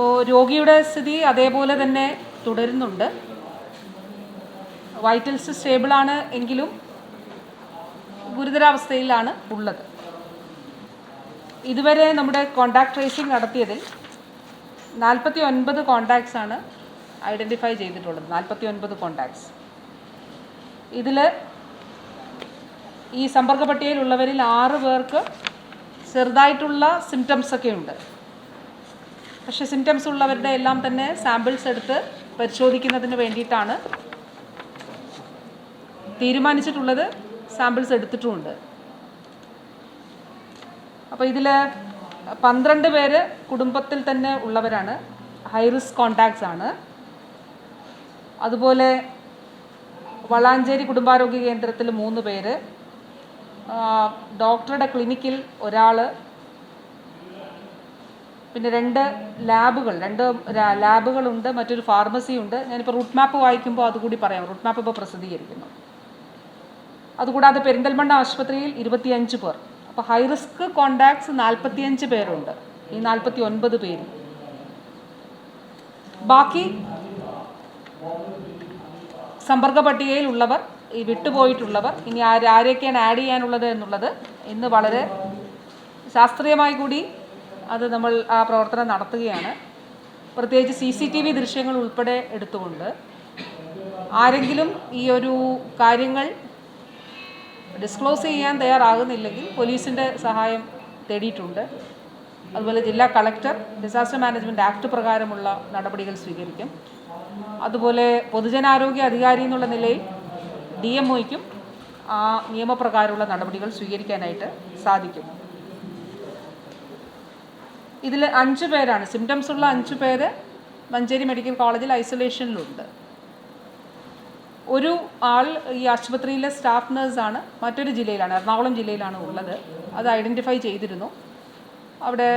അപ്പോൾ രോഗിയുടെ സ്ഥിതി അതേപോലെ തന്നെ തുടരുന്നുണ്ട്. വൈറ്റൽസ് സ്റ്റേബിളാണ് എങ്കിലും ഗുരുതരാവസ്ഥയിലാണ് ഉള്ളത്. ഇതുവരെ നമ്മുടെ കോണ്ടാക്ട് ട്രേസിംഗ് നടത്തിയതിൽ നാൽപ്പത്തി ഒൻപത് കോണ്ടാക്ട്സ് ആണ് ഐഡന്റിഫൈ ചെയ്തിട്ടുള്ളത്. നാൽപ്പത്തി ഒൻപത് കോണ്ടാക്ട്സ് ഇതിൽ ഈ സമ്പർക്ക പട്ടികയിലുള്ളവരിൽ ആറ് പേർക്ക് ചെറുതായിട്ടുള്ള സിംറ്റംസൊക്കെ ഉണ്ട്. പക്ഷേ സിംറ്റംസ് ഉള്ളവരുടെ എല്ലാം തന്നെ സാമ്പിൾസ് എടുത്ത് പരിശോധിക്കുന്നതിന് വേണ്ടിയിട്ടാണ് തീരുമാനിച്ചിട്ടുള്ളത്. സാമ്പിൾസ് എടുത്തിട്ടുമുണ്ട്. അപ്പോൾ ഇതിൽ പന്ത്രണ്ട് പേര് കുടുംബത്തിൽ തന്നെ ഉള്ളവരാണ്. ഹൈ റിസ്ക് കോണ്ടാക്ട്സ് ആണ്. അതുപോലെ വളാഞ്ചേരി കുടുംബാരോഗ്യ കേന്ദ്രത്തിൽ മൂന്ന് പേര്. ഡോക്ടറുടെ ക്ലിനിക്കിൽ ഒരാൾ പിന്നെ രണ്ട് ലാബുകൾ രണ്ട് ലാബുകളുണ്ട് മറ്റൊരു ഫാർമസി ഉണ്ട് ഞാനിപ്പോൾ റൂട്ട് മാപ്പ് വായിക്കുമ്പോൾ അതുകൂടി പറയാം. റൂട്ട് മാപ്പ് ഇപ്പോൾ പ്രസിദ്ധീകരിക്കുന്നു. അതുകൂടാതെ പെരിന്തൽമണ്ണ ആശുപത്രിയിൽ ഇരുപത്തിയഞ്ച് പേർ. അപ്പോൾ ഹൈ റിസ്ക് കോണ്ടാക്ട്സ് നാൽപ്പത്തിയഞ്ച് പേരുണ്ട്. ഈ നാൽപ്പത്തി ഒൻപത് പേര് ബാക്കി സമ്പർക്ക പട്ടികയിൽ ഉള്ളവർ ഈ വിട്ടുപോയിട്ടുള്ളവർ ഇനി ആര് ആരെയൊക്കെയാണ് ആഡ് ചെയ്യാനുള്ളത് എന്നുള്ളത് ഇന്ന് വളരെ ശാസ്ത്രീയമായി കൂടി അത് നമ്മൾ ആ പ്രവർത്തനം നടത്തുകയാണ്. പ്രത്യേകിച്ച് സി സി ടി വി ദൃശ്യങ്ങൾ ഉൾപ്പെടെ എടുത്തുകൊണ്ട് ആരെങ്കിലും ഈ ഒരു കാര്യങ്ങൾ ഡിസ്ക്ലോസ് ചെയ്യാൻ തയ്യാറാകുന്നില്ലെങ്കിൽ പോലീസിന്റെ സഹായം തേടിയിട്ടുണ്ട്. അതുപോലെ ജില്ലാ കളക്ടർ ഡിസാസ്റ്റർ മാനേജ്മെന്റ് ആക്ട് പ്രകാരമുള്ള നടപടികൾ സ്വീകരിക്കും. അതുപോലെ പൊതുജനാരോഗ്യ അധികാരി എന്നുള്ള നിലയിൽ ഡി എം ഒയ്ക്കും ആ നിയമപ്രകാരമുള്ള നടപടികൾ സ്വീകരിക്കാനായിട്ട് സാധിക്കും. ഇതിൽ അഞ്ച് പേരാണ്. സിംറ്റംസ് ഉള്ള അഞ്ച് പേര് മഞ്ചേരി മെഡിക്കൽ കോളേജിൽ ഐസൊലേഷനിലുണ്ട്. ഒരു ആൾ ഈ ആശുപത്രിയിലെ സ്റ്റാഫ് നേഴ്സാണ്. മറ്റൊരു ജില്ലയിലാണ് എറണാകുളം ജില്ലയിലാണ് ഉള്ളത്. അത് ഐഡന്റിഫൈ ചെയ്തിരുന്നു. അവിടെ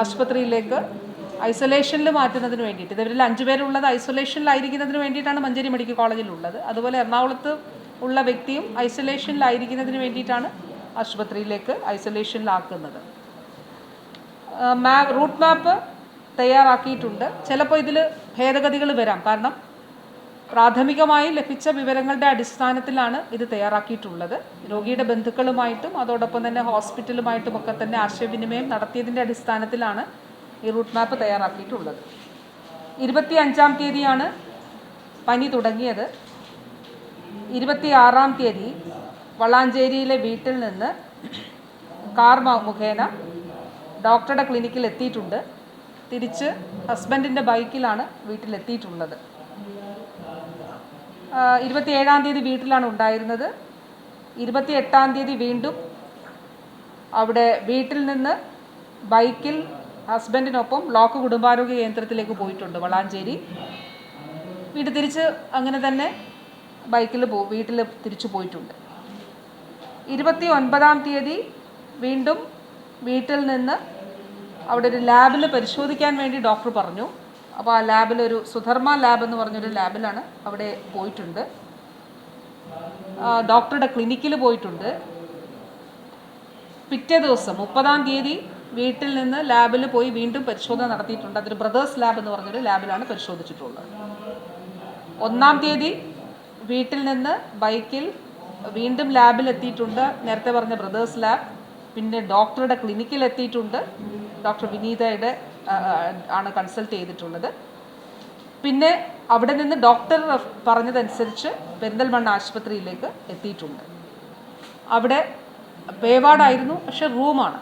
ആശുപത്രിയിലേക്ക് ഐസൊലേഷനിൽ മാറ്റുന്നതിന് വേണ്ടിയിട്ട്. ഇവരിൽ അഞ്ച് പേരുള്ളത് ഐസൊലേഷനിലായിരിക്കുന്നതിന് വേണ്ടിയിട്ടാണ് മഞ്ചേരി മെഡിക്കൽ കോളേജിൽ ഉള്ളത് അതുപോലെ എറണാകുളത്ത് ഉള്ള വ്യക്തിയും ഐസൊലേഷനിലായിരിക്കുന്നതിന് വേണ്ടിയിട്ടാണ് ആശുപത്രിയിലേക്ക് ഐസൊലേഷനിലാക്കുന്നത്. മാ റൂട്ട് മാപ്പ് തയ്യാറാക്കിയിട്ടുണ്ട്. ചിലപ്പോൾ ഇതിൽ ഭേദഗതികൾ വരാം. കാരണം പ്രാഥമികമായി ലഭിച്ച വിവരങ്ങളുടെ അടിസ്ഥാനത്തിലാണ് ഇത് തയ്യാറാക്കിയിട്ടുള്ളത്. രോഗിയുടെ ബന്ധുക്കളുമായിട്ടും അതോടൊപ്പം തന്നെ ഹോസ്പിറ്റലുമായിട്ടും ഒക്കെ തന്നെ ആശയവിനിമയം നടത്തിയതിന്റെ അടിസ്ഥാനത്തിലാണ് ഈ റൂട്ട് മാപ്പ് തയ്യാറാക്കിയിട്ടുള്ളത്. ഇരുപത്തി അഞ്ചാം തീയതിയാണ് പനി തുടങ്ങിയത്. ഇരുപത്തി ആറാം തീയതി വളാഞ്ചേരിയിലെ വീട്ടിൽ നിന്ന് കാർ മുഖേന ഡോക്ടറുടെ ക്ലിനിക്കിൽ എത്തിയിട്ടുണ്ട്. തിരിച്ച് ഹസ്ബൻഡിന്റെ ബൈക്കിലാണ് വീട്ടിലെത്തിയിട്ടുള്ളത്. ഇരുപത്തി ഏഴാം തീയതി വീട്ടിലാണ് ഉണ്ടായിരുന്നത്. ഇരുപത്തി എട്ടാം തീയതി വീണ്ടും അവിടെ വീട്ടിൽ നിന്ന് ബൈക്കിൽ ഹസ്ബൻഡിനൊപ്പം ബ്ലോക്ക് കുടുംബാരോഗ്യ കേന്ദ്രത്തിലേക്ക് പോയിട്ടുണ്ട് വളാഞ്ചേരി. വീട്ടിൽ തിരിച്ച് അങ്ങനെ തന്നെ ബൈക്കിൽ പോ വീട്ടിൽ തിരിച്ചു പോയിട്ടുണ്ട്. ഇരുപത്തി ഒൻപതാം തീയതി വീണ്ടും വീട്ടിൽ നിന്ന് അവിടെ ഒരു ലാബിൽ പരിശോധിക്കാൻ വേണ്ടി ഡോക്ടർ പറഞ്ഞു. അപ്പോൾ ആ ലാബിൽ ഒരു സുധർമ്മ ലാബ് എന്ന് പറഞ്ഞൊരു ലാബിലാണ് അവിടെ പോയിട്ടുണ്ട്. ഡോക്ടറുടെ ക്ലിനിക്കിൽ പോയിട്ടുണ്ട്. പിറ്റേ ദിവസം മുപ്പതാം തീയതി വീട്ടിൽ നിന്ന് ലാബിൽ പോയി വീണ്ടും പരിശോധന നടത്തിയിട്ടുണ്ട്. അതൊരു ബ്രദേഴ്സ് ലാബ് എന്ന് പറഞ്ഞൊരു ലാബിലാണ് പരിശോധിച്ചിട്ടുള്ളത്. ഒന്നാം തീയതി വീട്ടിൽ നിന്ന് ബൈക്കിൽ വീണ്ടും ലാബിൽ എത്തിയിട്ടുണ്ട്. നേരത്തെ പറഞ്ഞ ബ്രദേഴ്സ് ലാബ് പിന്നെ ഡോക്ടറുടെ ക്ലിനിക്കിൽ എത്തിയിട്ടുണ്ട്. ഡോക്ടർ വിനീതയുടെ ആണ് കൺസൾട്ട് ചെയ്തിട്ടുള്ളത്. പിന്നെ അവിടെ നിന്ന് ഡോക്ടർ പറഞ്ഞതനുസരിച്ച് പെരിന്തൽമണ്ണ ആശുപത്രിയിലേക്ക് എത്തിയിട്ടുണ്ട്. അവിടെ വേവാടായിരുന്നു പക്ഷെ റൂമാണ്.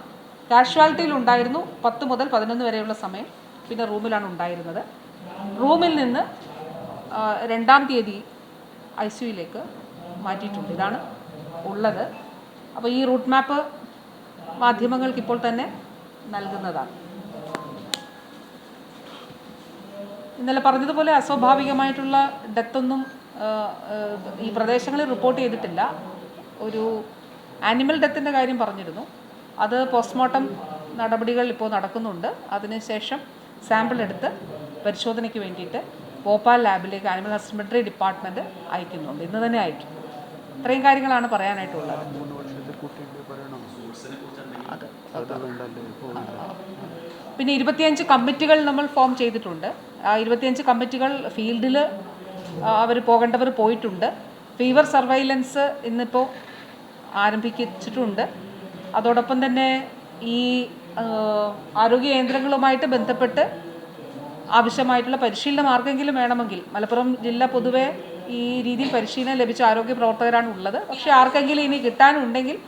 കാഷ്വാലിറ്റിയിൽ ഉണ്ടായിരുന്നു പത്ത് മുതൽ പതിനൊന്ന് വരെയുള്ള സമയം പിന്നെ റൂമിലാണ് ഉണ്ടായിരുന്നത്. റൂമിൽ നിന്ന് രണ്ടാം തീയതി ഐ സിയുയിലേക്ക് മാറ്റിയിട്ടുണ്ട്. ഇതാണ് ഉള്ളത്. അപ്പോൾ ഈ റൂട്ട് മാപ്പ് മാധ്യമങ്ങൾക്ക് ഇപ്പോൾ തന്നെ നൽകുന്നതാണ്. ഇന്നലെ പറഞ്ഞതുപോലെ അസ്വാഭാവികമായിട്ടുള്ള ഡെത്തൊന്നും ഈ പ്രദേശങ്ങളിൽ റിപ്പോർട്ട് ചെയ്തിട്ടില്ല. ഒരു ആനിമൽ ഡെത്തിന്റെ കാര്യം പറഞ്ഞിരുന്നു. അത് പോസ്റ്റ്മോർട്ടം നടപടികൾ ഇപ്പോൾ നടക്കുന്നുണ്ട്. അതിനുശേഷം സാമ്പിൾ എടുത്ത് പരിശോധനയ്ക്ക് വേണ്ടിയിട്ട് ഭോപ്പാൽ ലാബിലേക്ക് ആനിമൽ ഹസ്ബൻഡറി ഡിപ്പാർട്ട്മെന്റ് അയക്കുന്നുണ്ട്. ഇന്ന് തന്നെ അയക്കും. ഇത്രയും കാര്യങ്ങളാണ് പറയാനായിട്ടുള്ളത്. പിന്നെ ഇരുപത്തിയഞ്ച് കമ്മിറ്റികൾ നമ്മൾ ഫോം ചെയ്തിട്ടുണ്ട്. ആ ഇരുപത്തിയഞ്ച് കമ്മിറ്റികൾ ഫീൽഡിൽ അവർ പോകേണ്ടവർ പോയിട്ടുണ്ട്. ഫീവർ സർവൈലൻസ് ഇന്നിപ്പോൾ ആരംഭിച്ചിട്ടുണ്ട്. അതോടൊപ്പം തന്നെ ഈ ആരോഗ്യ കേന്ദ്രങ്ങളുമായിട്ട് ബന്ധപ്പെട്ട് ആവശ്യമായിട്ടുള്ള പരിശീലനം ആർക്കെങ്കിലും വേണമെങ്കിൽ. മലപ്പുറം ജില്ല പൊതുവേ ഈ രീതിയിൽ പരിശീലനം ലഭിച്ച ആരോഗ്യ പ്രവർത്തകരാണ് ഉള്ളത്. പക്ഷേ ആർക്കെങ്കിലും ഇനി കിട്ടാനുണ്ടെങ്കിൽ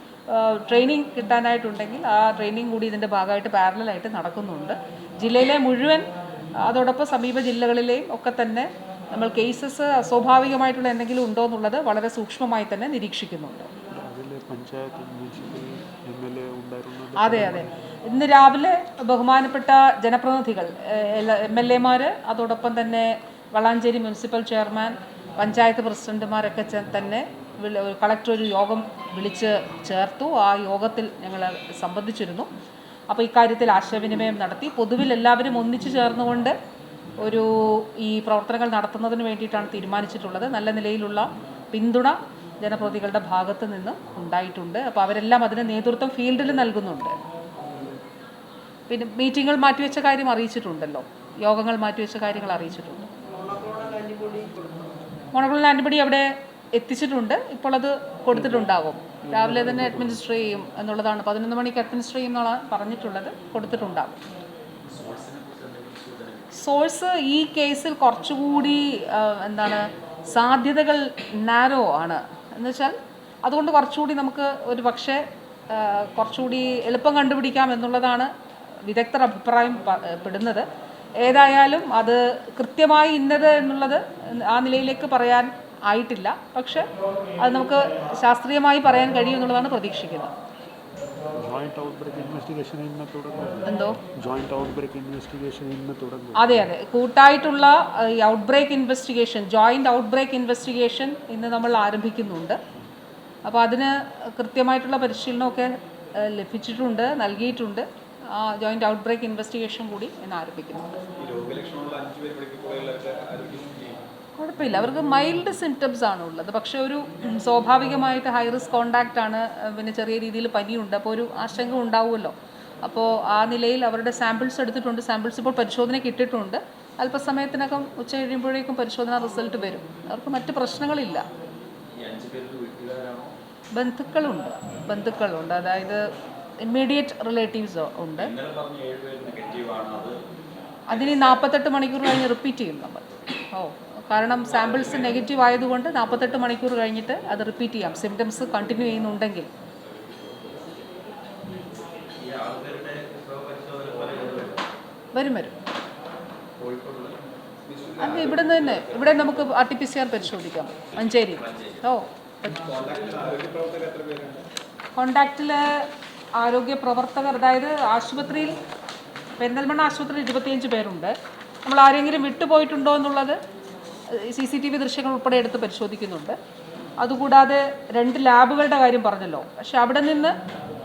ട്രെയിനിങ് കിട്ടാനായിട്ടുണ്ടെങ്കിൽ ആ ട്രെയിനിങ് കൂടി ഇതിന്റെ ഭാഗമായിട്ട് പാരലായിട്ട് നടക്കുന്നുണ്ട്. ജില്ലയിലെ മുഴുവൻ അതോടൊപ്പം സമീപ ജില്ലകളിലെയും ഒക്കെ തന്നെ നമ്മൾ കേസസ് അസ്വാഭാവികമായിട്ടുള്ള എന്തെങ്കിലും ഉണ്ടോ എന്നുള്ളത് വളരെ സൂക്ഷ്മമായി തന്നെ നിരീക്ഷിക്കുന്നുണ്ട്. അതെ അതെ. ഇന്ന് രാവിലെ ബഹുമാനപ്പെട്ട ജനപ്രതിനിധികൾ എം എൽ എമാർ അതോടൊപ്പം തന്നെ വളാഞ്ചേരി മുനിസിപ്പൽ ചെയർമാൻ പഞ്ചായത്ത് പ്രസിഡന്റുമാരൊക്കെ തന്നെ കളക്ടർ ഒരു യോഗം വിളിച്ച് ചേർത്തു. ആ യോഗത്തിൽ ഞങ്ങൾ സംബന്ധിച്ചിരുന്നു. അപ്പോൾ ഇക്കാര്യത്തിൽ ആശയവിനിമയം നടത്തി. പൊതുവിൽ എല്ലാവരും ഒന്നിച്ചു ചേർന്നുകൊണ്ട് ഒരു ഈ പ്രവർത്തനങ്ങൾ നടത്തുന്നതിന് വേണ്ടിയിട്ടാണ് തീരുമാനിച്ചിട്ടുള്ളത്. നല്ല നിലയിലുള്ള പിന്തുണ ജനപ്രതികളുടെ ഭാഗത്ത് നിന്ന് ഉണ്ടായിട്ടുണ്ട്. അപ്പോൾ അവരെല്ലാം അതിന് നേതൃത്വം ഫീൽഡിൽ നൽകുന്നുണ്ട്. പിന്നെ മീറ്റിങ്ങുകൾ മാറ്റിവെച്ച കാര്യം അറിയിച്ചിട്ടുണ്ടല്ലോ. യോഗങ്ങൾ മാറ്റിവെച്ച കാര്യങ്ങൾ അറിയിച്ചിട്ടുണ്ട്. മോണോക്ലോണൽ ആന്റിബോഡി അവിടെ എത്തിച്ചിട്ടുണ്ട്. ഇപ്പോൾ അത് കൊടുത്തിട്ടുണ്ടാകും രാവിലെ തന്നെ അഡ്മിനിസ്റ്റർ ചെയ്യും എന്നുള്ളതാണ്. പതിനൊന്ന് മണിക്ക് അഡ്മിനിസ്റ്റർ ചെയ്യും എന്നാണ് പറഞ്ഞിട്ടുള്ളത്. കൊടുത്തിട്ടുണ്ടാകും സോഴ്സ് ഈ കേസിൽ കുറച്ചുകൂടി എന്താണ് സാധ്യതകൾ നാരോ ആണ്. എന്ന് വെച്ചാൽ അതുകൊണ്ട് കുറച്ചുകൂടി നമുക്ക് ഒരു പക്ഷേ കുറച്ചുകൂടി എളുപ്പം കണ്ടുപിടിക്കാം എന്നുള്ളതാണ് വിദഗ്ധർ അഭിപ്രായം പെടുന്നത്. ഏതായാലും അത് കൃത്യമായി ഇന്നത് എന്നുള്ളത് ആ നിലയിലേക്ക് പറയാൻ ആയിട്ടില്ല. പക്ഷെ അത് നമുക്ക് ശാസ്ത്രീയമായി പറയാൻ കഴിയും എന്നുള്ളതാണ് പ്രതീക്ഷിക്കുന്നത്. ജോയിന്റ് ഔട്ട്ബ്രേക്ക് ഇൻവെസ്റ്റിഗേഷൻ ഇന്ന് തുടങ്ങും. എന്തോ? ജോയിന്റ് ഔട്ട്ബ്രേക്ക് ഇൻവെസ്റ്റിഗേഷൻ ഇന്ന് തുടങ്ങും. അതെ അതെ. കൂട്ടായിട്ടുള്ള ഈ outbreak investigation joint outbreak investigation ഇന്ന് നമ്മൾ ആരംഭിക്കുന്നുണ്ട്. അപ്പോൾ അതിന് കൃത്യമായിട്ടുള്ള പരിശീലനമൊക്കെ ലഭിച്ചിട്ടുണ്ട് നൽകിയിട്ടുണ്ട്. ആ ജോയിന്റ് ഔട്ട് ബ്രേക്ക് ഇൻവെസ്റ്റിഗേഷൻ കൂടി ഇന്ന് ആരംഭിക്കുന്നുണ്ട്. കുഴപ്പമില്ല. അവർക്ക് മൈൽഡ് സിംറ്റംസ് ആണ് ഉള്ളത്. പക്ഷെ ഒരു സ്വാഭാവികമായിട്ട് ഹൈ റിസ്ക് കോണ്ടാക്റ്റ് ആണ് പിന്നെ ചെറിയ രീതിയിൽ പനിയുണ്ട്. അപ്പോൾ ഒരു ആശങ്ക ഉണ്ടാവുമല്ലോ. അപ്പോൾ ആ നിലയിൽ അവരുടെ സാമ്പിൾസ് എടുത്തിട്ടുണ്ട്. സാമ്പിൾസ് ഇപ്പോൾ പരിശോധനയ്ക്ക് ഇട്ടിട്ടുണ്ട്. അല്പസമയത്തിനകം ഉച്ച കഴിയുമ്പോഴേക്കും പരിശോധന റിസൾട്ട് വരും. അവർക്ക് മറ്റ് പ്രശ്നങ്ങളില്ല. ബന്ധുക്കളുണ്ട്. ബന്ധുക്കളുണ്ട്. അതായത് ഇമ്മീഡിയറ്റ് റിലേറ്റീവ്സ് ഉണ്ട്. അതിന് നാൽപ്പത്തെട്ട് മണിക്കൂർ കഴിഞ്ഞ് റിപ്പീറ്റ് ചെയ്യും നമ്മൾ. ഓ. കാരണം സാമ്പിൾസ് നെഗറ്റീവ് ആയതുകൊണ്ട് നാൽപ്പത്തെട്ട് മണിക്കൂർ കഴിഞ്ഞിട്ട് അത് റിപ്പീറ്റ് ചെയ്യാം. സിംറ്റംസ് കണ്ടിന്യൂ ചെയ്യുന്നുണ്ടെങ്കിൽ. വരും വരും. അല്ല ഇവിടെ നിന്ന് തന്നെ. ഇവിടെ നമുക്ക് R T P C R പരിശോധിക്കാം. മഞ്ചേരി. ഓ. കോണ്ടാക്റ്റിൽ ആരോഗ്യ പ്രവർത്തകർ അതായത് ആശുപത്രിയിൽ പെരിന്തൽമണ്ണ ആശുപത്രിയിൽ ഇരുപത്തിയഞ്ച് പേരുണ്ട്. നമ്മൾ ആരെങ്കിലും വിട്ടുപോയിട്ടുണ്ടോ എന്നുള്ളത് സി സി ടി വി ദൃശ്യങ്ങൾ ഉൾപ്പെടെ എടുത്ത് പരിശോധിക്കുന്നുണ്ട്. അതുകൂടാതെ രണ്ട് ലാബുകളുടെ കാര്യം പറഞ്ഞല്ലോ. പക്ഷെ അവിടെ നിന്ന്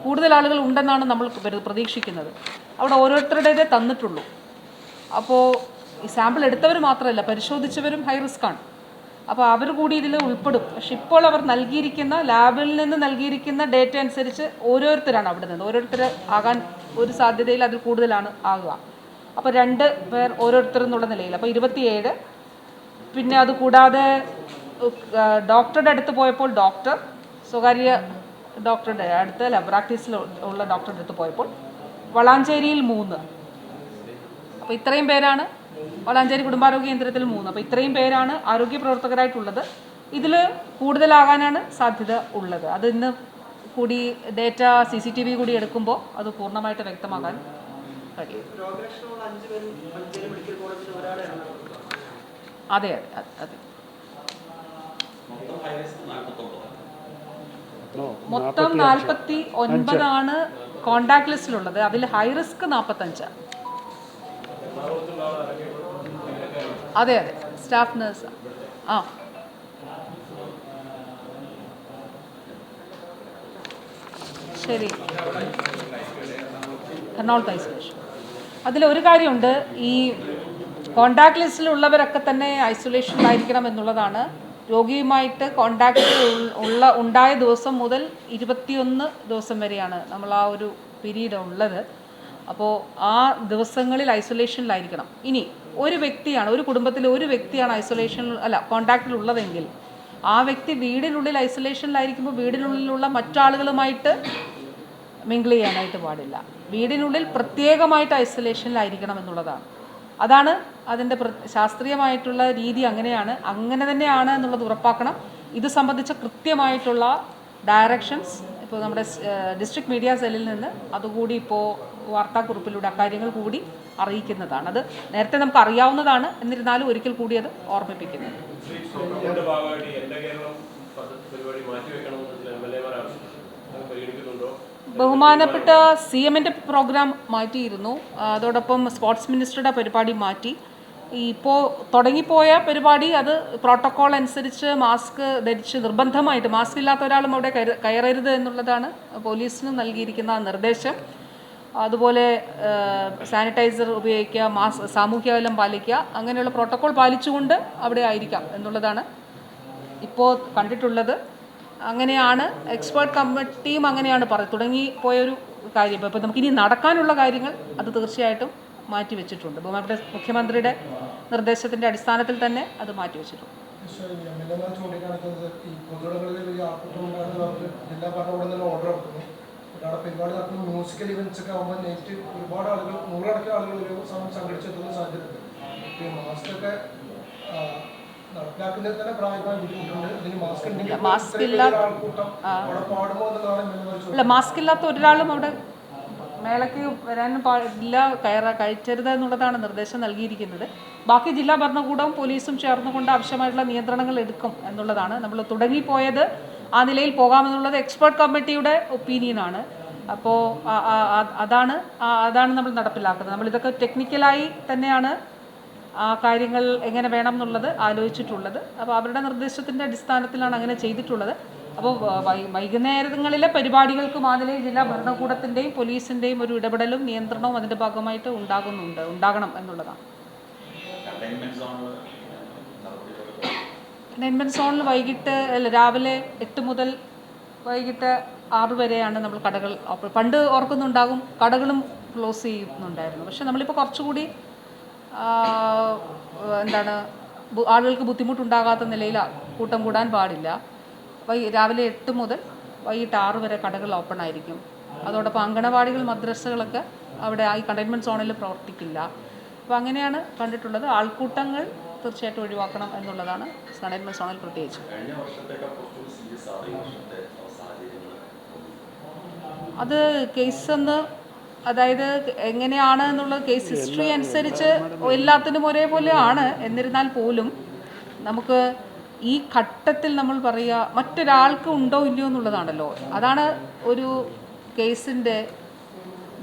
കൂടുതൽ ആളുകൾ ഉണ്ടെന്നാണ് നമ്മൾ പ്രതീക്ഷിക്കുന്നത്. അവിടെ ഓരോരുത്തരുടേതേ തന്നിട്ടുള്ളൂ. അപ്പോൾ ഈ സാമ്പിൾ എടുത്തവർ മാത്രമല്ല പരിശോധിച്ചവരും ഹൈ റിസ്ക് ആണ്. അപ്പോൾ അവർ കൂടി ഇതിൽ ഉൾപ്പെടും. പക്ഷെ ഇപ്പോൾ അവർ നൽകിയിരിക്കുന്ന ലാബിൽ നിന്ന് നൽകിയിരിക്കുന്ന ഡേറ്റ അനുസരിച്ച് ഓരോരുത്തരാണ് അവിടെ നിന്ന്. ഓരോരുത്തർ ആകാൻ ഒരു സാധ്യതയിൽ അതിൽ കൂടുതലാണ് ആകുക. അപ്പോൾ രണ്ട് പേർ ഓരോരുത്തർ എന്നുള്ള നിലയിൽ. അപ്പോൾ ഇരുപത്തിയേഴ് പിന്നെ അത് കൂടാതെ ഡോക്ടറുടെ അടുത്ത് പോയപ്പോൾ ഡോക്ടർ സ്വകാര്യ ഡോക്ടറുടെ അടുത്ത് ലബോറാട്ടറീസിൽ ഉള്ള ഡോക്ടറുടെ അടുത്ത് പോയപ്പോൾ വളാഞ്ചേരിയിൽ മൂന്ന്. അപ്പോൾ ഇത്രയും പേരാണ് വളാഞ്ചേരി കുടുംബാരോഗ്യ കേന്ദ്രത്തിൽ മൂന്ന്. അപ്പോൾ ഇത്രയും പേരാണ് ആരോഗ്യ പ്രവർത്തകരായിട്ടുള്ളത്. ഇതിൽ കൂടുതലാകാനാണ് സാധ്യത ഉള്ളത്. അത് ഇന്ന് കൂടി data C C T V കൂടി എടുക്കുമ്പോൾ അത് പൂർണമായിട്ട് വ്യക്തമാക്കാൻ കഴിയും. അതെ അതെ അതെ, മൊത്തം നാൽപ്പത്തി ഒൻപതാണ് കോണ്ടാക്ട് ലിസ്റ്റിലുള്ളത് അതിൽ ഹൈ റിസ്ക് നാൽപ്പത്തഞ്ചാണ് അതെ അതെ. സ്റ്റാഫ് നേഴ്സ് ആ. ശരി. എറണാകുളത്ത് ഐസൊലേഷൻ അതിലൊരു കാര്യമുണ്ട്. ഈ കോണ്ടാക്ട് ലിസ്റ്റിലുള്ളവരൊക്കെ തന്നെ ഐസൊലേഷനിലായിരിക്കണം എന്നുള്ളതാണ്. രോഗിയുമായിട്ട് കോണ്ടാക്ട് ഉള്ള ഉണ്ടായ ദിവസം മുതൽ ഇരുപത്തിയൊന്ന് ദിവസം വരെയാണ് നമ്മൾ ആ ഒരു പീരീഡ് ഉള്ളത്. അപ്പോൾ ആ ദിവസങ്ങളിൽ ഐസൊലേഷനിലായിരിക്കണം ഇനി ഒരു വ്യക്തിയാണ് ഒരു കുടുംബത്തിലെ ഒരു വ്യക്തിയാണ് ഐസൊലേഷൻ അല്ല കോണ്ടാക്റ്റിൽ ഉള്ളതെങ്കിൽ ആ വ്യക്തി വീടിനുള്ളിൽ ഐസൊലേഷനിലായിരിക്കുമ്പോൾ വീടിനുള്ളിലുള്ള മറ്റാളുകളുമായിട്ട് മിങ്കിൾ ചെയ്യാനായിട്ട് പാടില്ല. വീടിനുള്ളിൽ പ്രത്യേകമായിട്ട് ഐസൊലേഷനിലായിരിക്കണം എന്നുള്ളതാണ്. അതാണ് അതിന്റെ ശാസ്ത്രീയമായിട്ടുള്ള രീതി അങ്ങനെയാണ്. അങ്ങനെ തന്നെയാണ് എന്നുള്ളത് ഉറപ്പാക്കണം. ഇത് സംബന്ധിച്ച കൃത്യമായിട്ടുള്ള ഡയറക്ഷൻസ് ഇപ്പോൾ നമ്മുടെ ഡിസ്ട്രിക്ട് മീഡിയ സെല്ലിൽ നിന്ന് അതുകൂടി ഇപ്പോൾ വാർത്താക്കുറിപ്പിലൂടെ അക്കാര്യങ്ങൾ കൂടി അറിയിക്കുന്നതാണ്. അത് നേരത്തെ നമുക്ക് അറിയാവുന്നതാണ്. എന്നിരുന്നാലും ഒരിക്കൽ കൂടി അത് പരിഗണിക്കുന്നുണ്ടോ? ബഹുമാനപ്പെട്ട സി എമ്മിന്റെ പ്രോഗ്രാം മാറ്റിയിരുന്നു. അതോടൊപ്പം സ്പോർട്സ് മിനിസ്റ്ററുടെ പരിപാടി മാറ്റി. ഇപ്പോൾ തുടങ്ങിപ്പോയ പരിപാടി അത് പ്രോട്ടോക്കോൾ അനുസരിച്ച് മാസ്ക് ധരിച്ച് നിർബന്ധമായിട്ട് മാസ്ക് ഇല്ലാത്ത ഒരാളും അവിടെ കയറരുത് എന്നുള്ളതാണ് പോലീസിന് നൽകിയിരിക്കുന്ന നിർദ്ദേശം. അതുപോലെ സാനിറ്റൈസർ ഉപയോഗിക്കുക മാസ് സാമൂഹ്യ അകലം പാലിക്കുക അങ്ങനെയുള്ള പ്രോട്ടോക്കോൾ പാലിച്ചുകൊണ്ട് അവിടെ ആയിരിക്കാം എന്നുള്ളതാണ് ഇപ്പോൾ കണ്ടിട്ടുള്ളത്. അങ്ങനെയാണ് എക്സ്പേർട്ട് കമ്മിറ്റിയും അങ്ങനെയാണ് പറ തുടങ്ങി പോയൊരു കാര്യം. ഇപ്പോൾ നമുക്കിനി നടക്കാനുള്ള കാര്യങ്ങൾ അത് തീർച്ചയായിട്ടും മാറ്റി വെച്ചിട്ടുണ്ട് ബഹുമാനപ്പെട്ട മുഖ്യമന്ത്രിയുടെ നിർദ്ദേശത്തിന്റെ അടിസ്ഥാനത്തിൽ തന്നെ അത് മാറ്റിവെച്ചിട്ടുണ്ട്. പരിപാടി നടക്കുന്ന മ്യൂസിക്കൽ ഇവന്റ്സ് ഒക്കെ ആകുമ്പോൾ നെറ്റ് ഒരുപാട് ആളുകൾ ആളുകൾ ഒരു സമയം സംഘടിച്ചെത്തുന്ന സാധ്യതയുണ്ട് ഈ മാസ്കൊക്കെ മാസ്ക് ഇല്ലാത്ത ഒരാളും അവിടെ മേളയ്ക്ക് വരാൻ പാടില്ല കയറാ കഴിച്ചരുത് എന്നുള്ളതാണ് നിർദ്ദേശം നൽകിയിരിക്കുന്നത്. ബാക്കി ജില്ലാ ഭരണകൂടവും പോലീസും ചേർന്നുകൊണ്ട് ആവശ്യമായിട്ടുള്ള നിയന്ത്രണങ്ങൾ എടുക്കും എന്നുള്ളതാണ് നമ്മൾ തുടങ്ങിപ്പോയത്. ആ നിലയിൽ പോകാമെന്നുള്ളത് എക്സ്പേർട്ട് കമ്മിറ്റിയുടെ ഒപ്പീനിയനാണ്. അപ്പോൾ അതാണ് അതാണ് നമ്മൾ നടപ്പിലാക്കുന്നത്. നമ്മളിതൊക്കെ ടെക്നിക്കലായി തന്നെയാണ് ആ കാര്യങ്ങൾ എങ്ങനെ വേണം എന്നുള്ളത് ആലോചിച്ചിട്ടുള്ളത്. അപ്പോൾ അവരുടെ നിർദ്ദേശത്തിന്റെ അടിസ്ഥാനത്തിലാണ് അങ്ങനെ ചെയ്തിട്ടുള്ളത്. അപ്പോൾ വൈകുന്നേരങ്ങളിലെ പരിപാടികൾക്ക് മാതിരി ജില്ലാ ഭരണകൂടത്തിന്റെയും പോലീസിന്റെയും ഒരു ഇടപെടലും നിയന്ത്രണവും അതിന്റെ ഭാഗമായിട്ട് ഉണ്ടാകുന്നുണ്ട് ഉണ്ടാകണം എന്നുള്ളതാണ്. കണ്ടെയ്ൻമെന്റ് സോണിൽ വൈകിട്ട് അല്ല രാവിലെ എട്ട് മുതൽ വൈകിട്ട് ആറ് വരെയാണ് നമ്മൾ കടകൾ പണ്ട് ഓർക്കുന്നുണ്ടാകും കടകളും ക്ലോസ് ചെയ്യുന്നുണ്ടായിരുന്നു. പക്ഷെ നമ്മളിപ്പോൾ കുറച്ചുകൂടി എന്താണ് ആളുകൾക്ക് ബുദ്ധിമുട്ടുണ്ടാകാത്ത നിലയിൽ കൂട്ടം കൂടാൻ പാടില്ല. രാവിലെ എട്ട് മുതൽ വൈകിട്ട് ആറ് വരെ കടകൾ ഓപ്പൺ ആയിരിക്കും. അതോടൊപ്പം അങ്കണവാടികൾ മദ്രസകളൊക്കെ അവിടെ ഈ കണ്ടെയ്ൻമെന്റ് സോണിൽ പ്രവർത്തിക്കില്ല. അപ്പോൾ അങ്ങനെയാണ് കണ്ടിട്ടുള്ളത്. ആൾക്കൂട്ടങ്ങൾ തീർച്ചയായിട്ടും ഒഴിവാക്കണം എന്നുള്ളതാണ് കണ്ടെയ്ൻമെന്റ് സോണിൽ പ്രത്യേകിച്ച്. അത് കേസ് ഒന്ന് അതായത് എങ്ങനെയാണ് എന്നുള്ള കേസ് ഹിസ്റ്ററി അനുസരിച്ച് എല്ലാത്തിനും ഒരേപോലെയാണ് എന്നിരുന്നാൽ പോലും നമുക്ക് ഈ ഘട്ടത്തിൽ നമ്മൾ പറയുക മറ്റൊരാൾക്ക് ഉണ്ടോ ഇല്ലയോ എന്നുള്ളതാണല്ലോ. അതാണ് ഒരു കേസിന്റെ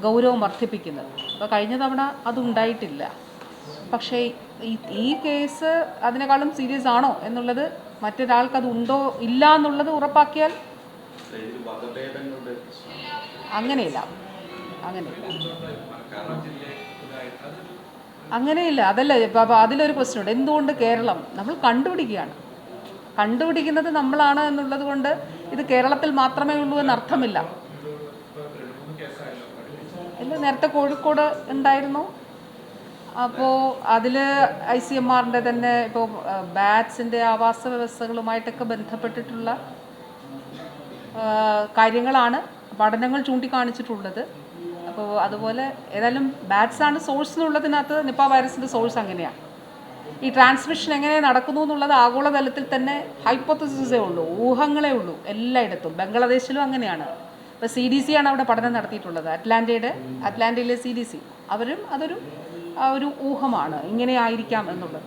ഗൗരവം വർദ്ധിപ്പിക്കുന്നത്. അപ്പോൾ കഴിഞ്ഞ തവണ അതുണ്ടായിട്ടില്ല പക്ഷേ ഈ ഈ കേസ് അതിനേക്കാളും സീരിയസ് ആണോ എന്നുള്ളത് മറ്റൊരാൾക്ക് അത് ഉണ്ടോ ഇല്ല എന്നുള്ളത് ഉറപ്പാക്കിയാൽ അങ്ങനെയില്ല. അങ്ങനെയില്ല. അങ്ങനെയില്ല. അതല്ല അതിലൊരു ഉണ്ട് എന്തുകൊണ്ട് കേരളം? നമ്മൾ കണ്ടുപിടിക്കുകയാണ്. കണ്ടുപിടിക്കുന്നത് നമ്മളാണ് എന്നുള്ളത് കൊണ്ട് ഇത് കേരളത്തിൽ മാത്രമേ ഉള്ളൂ എന്നർത്ഥമില്ല ഇല്ല നേരത്തെ കോഴിക്കോട് ഉണ്ടായിരുന്നു. അപ്പോൾ അതിൽ ഐ സി എം ആറിന്റെ തന്നെ ഇപ്പോൾ ബാറ്റ്സിന്റെ ആവാസ വ്യവസ്ഥകളുമായിട്ടൊക്കെ ബന്ധപ്പെട്ടിട്ടുള്ള കാര്യങ്ങളാണ് പഠനങ്ങൾ ചൂണ്ടിക്കാണിച്ചിട്ടുള്ളത്. അപ്പോൾ അതുപോലെ ഏതായാലും ബാറ്റ്സാണ് സോഴ്സ് എന്നുള്ളതിനകത്ത് നിപ്പ വൈറസിന്റെ സോഴ്സ് അങ്ങനെയാണ് ഈ ട്രാൻസ്മിഷൻ എങ്ങനെ നടക്കുന്നു എന്നുള്ളത് ആഗോളതലത്തിൽ തന്നെ ഹൈപ്പോത്തസിസേ ഉള്ളൂ ഊഹങ്ങളേ ഉള്ളൂ എല്ലായിടത്തും. ബംഗ്ലാദേശിലും അങ്ങനെയാണ്. ഇപ്പോൾ സി ഡി സി ആണ് അവിടെ പഠനം നടത്തിയിട്ടുള്ളത്. അറ്റ്ലാന്റയുടെ അറ്റ്ലാന്റയിലെ സി ഡി സി അവരും അതൊരു ഒരു ഊഹമാണ്. ഇങ്ങനെ ആയിരിക്കാം എന്നുള്ളത്.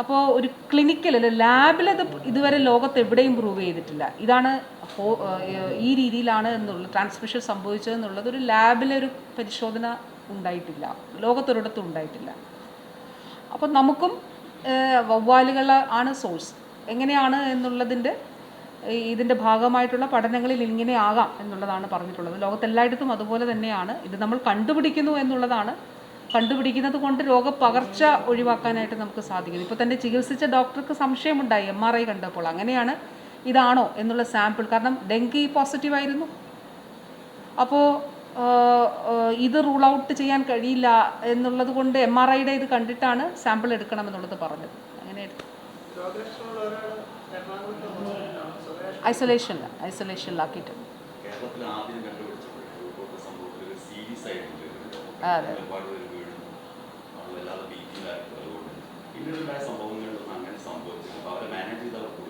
അപ്പോൾ ഒരു ക്ലിനിക്കൽ അല്ലെ ലാബിൽ ഇതുവരെ ലോകത്ത് എവിടെയും പ്രൂവ് ചെയ്തിട്ടില്ല. ഇതാണ് ഈ രീതിയിലാണ് എന്നുള്ളത് ട്രാൻസ്മിഷൻ സംഭവിച്ചതെന്നുള്ളത് ഒരു ലാബിലെ ഒരു പരിശോധന ഉണ്ടായിട്ടില്ല. ലോകത്തൊരിടത്തും ഉണ്ടായിട്ടില്ല. അപ്പോൾ നമുക്കും വവ്വാലുകൾ ആണ് സോഴ്സ് എങ്ങനെയാണ് എന്നുള്ളതിന്റെ ഇതിന്റെ ഭാഗമായിട്ടുള്ള പഠനങ്ങളിൽ ഇങ്ങനെ ആകാം എന്നുള്ളതാണ് പറഞ്ഞിട്ടുള്ളത്. ലോകത്തെല്ലായിടത്തും അതുപോലെ തന്നെയാണ്. ഇത് നമ്മൾ കണ്ടുപിടിക്കുന്നു എന്നുള്ളതാണ്. കണ്ടുപിടിക്കുന്നത് കൊണ്ട് രോഗപകർച്ച ഒഴിവാക്കാനായിട്ട് നമുക്ക് സാധിക്കുന്നു. ഇപ്പോൾ തന്നെ ചികിത്സിച്ച ഡോക്ടർക്ക് സംശയമുണ്ടായി എം ആർ ഐ കണ്ടപ്പോൾ. അങ്ങനെയാണ് ഇതാണോ എന്നുള്ള സാമ്പിൾ കാരണം ഡെങ്കി പോസിറ്റീവ് ആയിരുന്നു. അപ്പോൾ ഇത് റൂൾ ഔട്ട് ചെയ്യാൻ കഴിയില്ല എന്നുള്ളത് കൊണ്ട് എം ആർ ഐയുടെ ഇത് കണ്ടിട്ടാണ് സാമ്പിൾ എടുക്കണമെന്നുള്ളത് പറഞ്ഞത്. അങ്ങനെ ഐസൊലേഷനിൽ ഐസൊലേഷനിലാക്കിയിട്ട് അതെ. സംഭവങ്ങളിലൊന്നും അങ്ങനെ സംഭവിച്ചില്ല അപ്പോൾ അവരെ മാനേജ് ചെയ്തവർക്ക്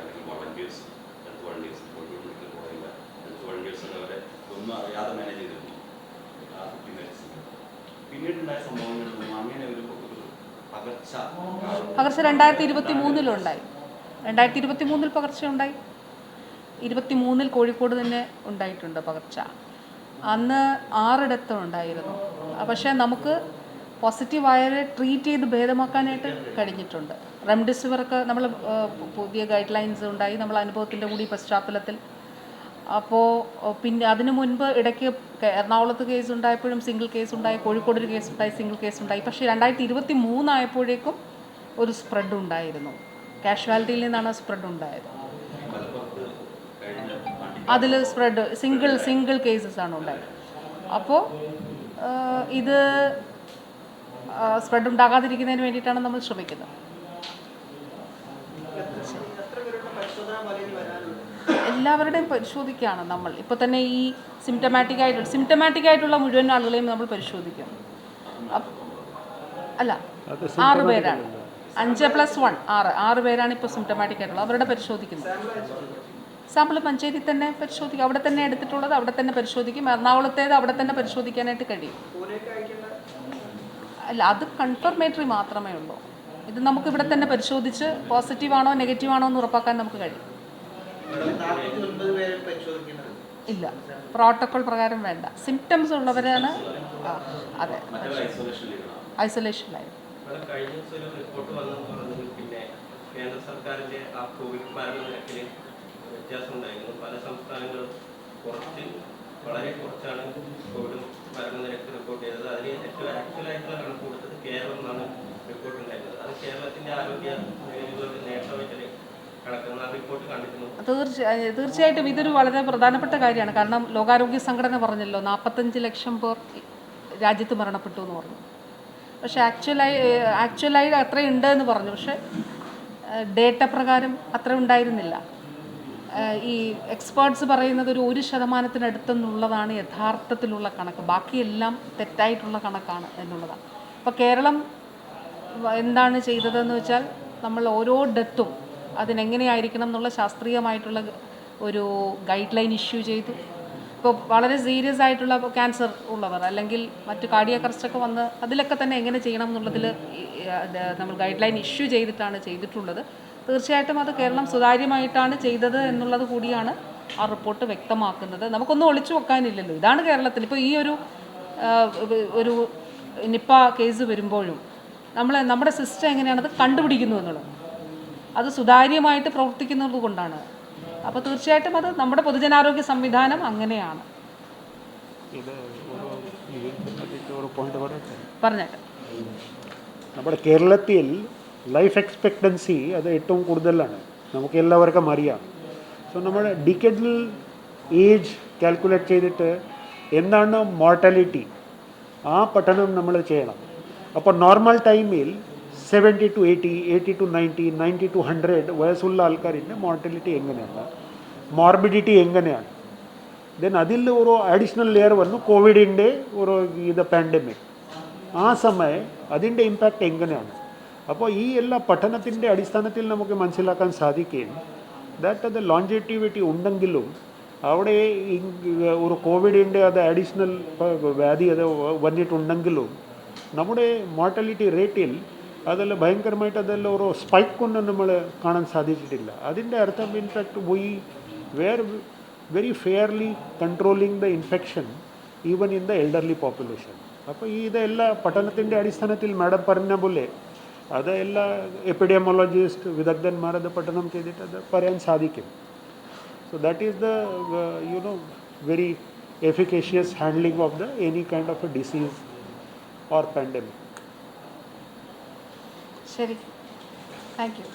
അല്ലെങ്കിൽ volunteers health volunteers Kozhikode medical കോളേജിലെ ഹെൽത്ത് വളണ്ടിയേഴ്സ് അവരെ ഒന്നും അറിയാതെ മാനേജ് ചെയ്തിരുന്നു. ആ കുട്ടി മരിച്ചത് പിന്നീടുണ്ടായ സംഭവങ്ങളിലൊന്നും അങ്ങനെ ഒരു പകർച്ച പകർച്ച രണ്ടായിരത്തി ഇരുപത്തി മൂന്നിലുണ്ടായി രണ്ടായിരത്തി ഇരുപത്തി മൂന്നിൽ പകർച്ച ഉണ്ടായി ഇരുപത്തി മൂന്നിൽ കോഴിക്കോട് തന്നെ ഉണ്ടായിട്ടുണ്ട് പകർച്ച. അന്ന് ആറിടത്തും ഉണ്ടായിരുന്നു. പക്ഷേ നമുക്ക് പോസിറ്റീവായവരെ ട്രീറ്റ് ചെയ്ത് ഭേദമാക്കാനായിട്ട് കഴിഞ്ഞിട്ടുണ്ട്. റെംഡെസിവിറൊക്കെ നമ്മൾ പുതിയ ഗൈഡ് ലൈൻസ് ഉണ്ടായി. നമ്മൾ അനുഭവത്തിന്റെ കൂടി പശ്ചാത്തലത്തിൽ അപ്പോൾ പിന്നെ അതിന് മുൻപ് ഇടയ്ക്ക് എറണാകുളത്ത് കേസ് ഉണ്ടായപ്പോഴും സിംഗിൾ കേസ് ഉണ്ടായി കോഴിക്കോട് ഒരു കേസ് ഉണ്ടായി സിംഗിൾ കേസ് ഉണ്ടായി പക്ഷേ രണ്ടായിരത്തി ഇരുപത്തി മൂന്നായപ്പോഴേക്കും ഒരു സ്പ്രെഡ് ഉണ്ടായിരുന്നു. കാഷ്വാലിറ്റിയിൽ നിന്നാണ് സ്പ്രെഡ് ഉണ്ടായത്. അതിൽ സ്പ്രെഡ് സിംഗിൾ സിംഗിൾ കേസസ് ആണ് ഉണ്ടായത്. അപ്പോൾ ഇത് സ്പ്രെഡ് ഉണ്ടാകാതിരിക്കുന്നതിന് വേണ്ടിയിട്ടാണ് നമ്മൾ ശ്രമിക്കുന്നത്. എല്ലാവരുടെയും പരിശോധിക്കുകയാണ് നമ്മൾ. ഇപ്പോൾ തന്നെ ഈ സിംറ്റമാറ്റിക് ആയിട്ടുള്ള സിംറ്റമാറ്റിക് ആയിട്ടുള്ള മുഴുവൻ ആളുകളെയും നമ്മൾ പരിശോധിക്കും. അല്ല ആറ് പേരാണ്. അഞ്ച് പ്ലസ് വൺ ആറ്. ആറ് പേരാണ് ഇപ്പോൾ സിംറ്റമാറ്റിക് ആയിട്ടുള്ളത്. അവരുടെ പരിശോധിക്കുന്നത് സാമ്പിൾ മഞ്ചേരി തന്നെ പരിശോധിക്കും. അവിടെ തന്നെ എടുത്തിട്ടുള്ളത് അവിടെ തന്നെ പരിശോധിക്കും. എറണാകുളത്തേത് അവിടെ തന്നെ പരിശോധിക്കാനായിട്ട് കഴിയും. അല്ല അത് കൺഫർമേറ്ററി മാത്രമേ ഉള്ളൂ. ഇത് നമുക്ക് ഇവിടെ തന്നെ പരിശോധിച്ച് പോസിറ്റീവ് ആണോ നെഗറ്റീവ് ആണോ എന്ന് ഉറപ്പാക്കാൻ നമുക്ക് കഴിയും. ഇല്ല. പ്രോട്ടോകോൾ പ്രകാരം വേണ്ട. സിംറ്റംസ് ഉള്ളവരാണ് അതെ. ഐസൊലേഷനിലായിരുന്നു ഇവിടെ കഴിഞ്ഞ ദിവസം ഒരു റിപ്പോർട്ട് വന്നെന്ന് പറഞ്ഞത് പിന്നെ കേന്ദ്ര സർക്കാരിന്റെ ആ കോവിഡ് മരണനിരക്കിൽ വ്യത്യാസം ഉണ്ടായിരുന്നു. പല സംസ്ഥാനങ്ങളും കുറച്ച് വളരെ കുറച്ചാണ് കോവിഡ് മരണനിരക്ക് റിപ്പോർട്ട് ചെയ്തത്. അതിന് ഏറ്റവും ആക്ച്വൽ ആയിട്ടുള്ള കണക്ക് കൊടുത്തത് കേരളം എന്നാണ് റിപ്പോർട്ട് ഉണ്ടായിരുന്നത്. അത് കേരളത്തിന്റെ ആരോഗ്യ നേട്ടമായിട്ട് തീർച്ചയായും തീർച്ചയായിട്ടും ഇതൊരു വളരെ പ്രധാനപ്പെട്ട കാര്യമാണ്. കാരണം ലോകാരോഗ്യ സംഘടന പറഞ്ഞല്ലോ നാൽപ്പത്തഞ്ച് ലക്ഷം പേർ രാജ്യത്ത് മരണപ്പെട്ടു എന്ന് പറഞ്ഞു. പക്ഷെ ആക്ച്വലായി ആക്ച്വലായി അത്രയുണ്ട് എന്ന് പറഞ്ഞു. പക്ഷെ ഡേറ്റ പ്രകാരം അത്ര ഉണ്ടായിരുന്നില്ല. ഈ എക്സ്പേർട്സ് പറയുന്നത് ഒരു ഒരു ശതമാനത്തിനടുത്തെന്നുള്ളതാണ് യഥാർത്ഥത്തിലുള്ള കണക്ക്. ബാക്കിയെല്ലാം തെറ്റായിട്ടുള്ള കണക്കാണ് എന്നുള്ളതാണ്. അപ്പോൾ കേരളം എന്താണ് ചെയ്തതെന്ന് വെച്ചാൽ നമ്മൾ ഓരോ ഡെത്തും അതിനെങ്ങനെയായിരിക്കണം എന്നുള്ള ശാസ്ത്രീയമായിട്ടുള്ള ഒരു ഗൈഡ് ലൈൻ ഇഷ്യൂ ചെയ്തു. ഇപ്പോൾ വളരെ സീരിയസ് ആയിട്ടുള്ള ക്യാൻസർ ഉള്ളവർ അല്ലെങ്കിൽ മറ്റു കാർഡിയക് അറസ്റ്റൊക്കെ വന്ന് അതിലൊക്കെ തന്നെ എങ്ങനെ ചെയ്യണം എന്നുള്ളതിൽ നമ്മൾ ഗൈഡ് ലൈൻ ഇഷ്യൂ ചെയ്തിട്ടാണ് ചെയ്തിട്ടുള്ളത്. തീർച്ചയായിട്ടും അത് കേരളം സുതാര്യമായിട്ടാണ് ചെയ്തത് എന്നുള്ളത് കൂടിയാണ് ആ റിപ്പോർട്ട് വ്യക്തമാക്കുന്നത്. നമുക്കൊന്നും ഒളിച്ചു വെക്കാനില്ലല്ലോ. ഇതാണ് കേരളത്തിൽ. ഇപ്പോൾ ഈ ഒരു ഒരു നിപ്പ കേസ് വരുമ്പോഴും നമ്മൾ നമ്മുടെ സിസ്റ്റം എങ്ങനെയാണത് കണ്ടുപിടിക്കുന്നു എന്നുള്ളത്. അത് സുതാര്യമായിട്ട് പ്രവർത്തിക്കുന്നത് കൊണ്ടാണ്. അപ്പോൾ തീർച്ചയായിട്ടും അത് നമ്മുടെ പൊതുജനാരോഗ്യ സംവിധാനം അങ്ങനെയാണ്. പറഞ്ഞേട്ടെ നമ്മുടെ കേരളത്തിൽ ലൈഫ് എക്സ്പെക്ടൻസി അത് ഏറ്റവും കൂടുതലാണ്. നമുക്ക് എല്ലാവർക്കും അറിയാം. സോ നമ്മൾ ഡിക്കഡിൽ ഏജ് കാൽക്കുലേറ്റ് ചെയ്തിട്ട് എന്താണ് മോർട്ടാലിറ്റി ആ പഠനം നമ്മൾ ചെയ്യണം. അപ്പോൾ നോർമൽ ടൈമിൽ seventy to eighty eighty to ninety ninety to hundred വയസ്സുള്ള ആൾക്കാരിന്റെ മോർട്ടിലിറ്റി എങ്ങനെയാണ്? മോർബിഡിറ്റി എങ്ങനെയാണ്? ദെൻ അതിൽ ഒരു അഡീഷണൽ ലെയർ വന്നു കോവിഡിന്റെ ഒരു ഇത് പാൻഡമിക് ആ സമയം അതിന്റെ ഇമ്പാക്റ്റ് എങ്ങനെയാണ്? അപ്പോൾ ഈ എല്ലാ പഠനത്തിന്റെ അടിസ്ഥാനത്തിൽ നമുക്ക് മനസ്സിലാക്കാൻ സാധിക്കും ദാറ്റ് അത് ലോഞ്ചിറ്റിവിറ്റി ഉണ്ടെങ്കിലും അവിടെ ഒരു കോവിഡിന്റെ അത് അഡീഷണൽ വ്യാധി അത് വന്നിട്ടുണ്ടെങ്കിലും നമ്മുടെ മോർട്ടാലിറ്റി റേറ്റിൽ അതെല്ലാം ഭയങ്കരമായിട്ട് അതെല്ലാം ഒരു സ്പൈക്ക് ഒന്നും നമ്മൾ കാണാൻ സാധിച്ചിട്ടില്ല. അതിന്റെ അർത്ഥം in fact we were very fairly controlling the infection even in the elderly population അപ്പോൾ ഈ ഇതെല്ലാം പഠനത്തിന്റെ അടിസ്ഥാനത്തിൽ മാഡം പറഞ്ഞ പോലെ അത് എല്ലാ എപ്പിഡിയമോളജിസ്റ്റ് വിദഗ്ധന്മാർ അത് പഠനം ചെയ്തിട്ട് അത് പറയാൻ സാധിക്കും. So that is the you know very efficacious handling of the any kind of a disease or pandemic ശരി. Thank you